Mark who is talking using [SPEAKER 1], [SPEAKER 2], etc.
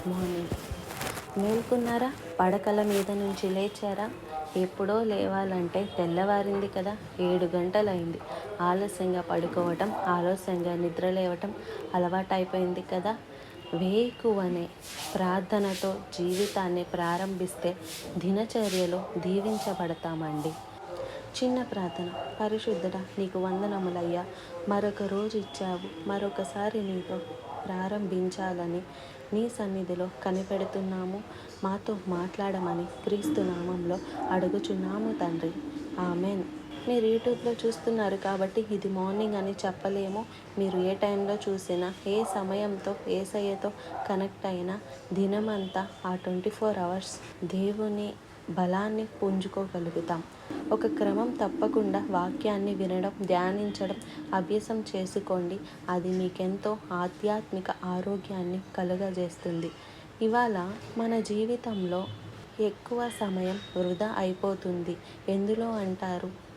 [SPEAKER 1] Good morning మేల్కున్నారా? పడకల మీద నుంచి లేచారా? ఎప్పుడో లేవాలంటే తెల్లవారింది కదా ఏడు గంటలైంది. ఆలస్యంగా పడుకోవటం ఆలస్యంగా నిద్ర లేవటం అలవాటైపోయింది కదా. వేకువనే ప్రార్థనతో జీవితాన్ని ప్రారంభిస్తే దినచర్యలో దీవించబడతామండి. చిన్న ప్రార్థన. పరిశుద్ధుడ నీకు వందనములయ్యా. మరొక రోజు ఇచ్చావు. మరొకసారి నీతో ప్రారంభించాలని నీ సన్నిధిలో కనిపెడుతున్నాము. మాతో మాట్లాడమని క్రీస్తు నామంలో అడుగుచున్నాము తండ్రి. ఆమెన్. మీరు యూట్యూబ్లో చూస్తున్నారు కాబట్టి ఇది మార్నింగ్ అని చెప్పలేము. మీరు ఏ టైంలో చూసినా ఏ సమయంతో ఏ సయ్యతో కనెక్ట్ అయినా దినమంతా ఆ ట్వంటీ ఫోర్ అవర్స్ దేవుని బలాన్ని పుంజుకోగలుగుతాం. ఒక క్రమం తప్పకుండా వాక్యాన్ని వినడం ధ్యానించడం అభ్యాసం చేసుకోండి. అది మీకెంతో ఆధ్యాత్మిక ఆరోగ్యాన్ని కలుగజేస్తుంది. ఇవాళ మన జీవితంలో ఎక్కువ సమయం వృధా అయిపోతుంది. ఎందులో అంటారు?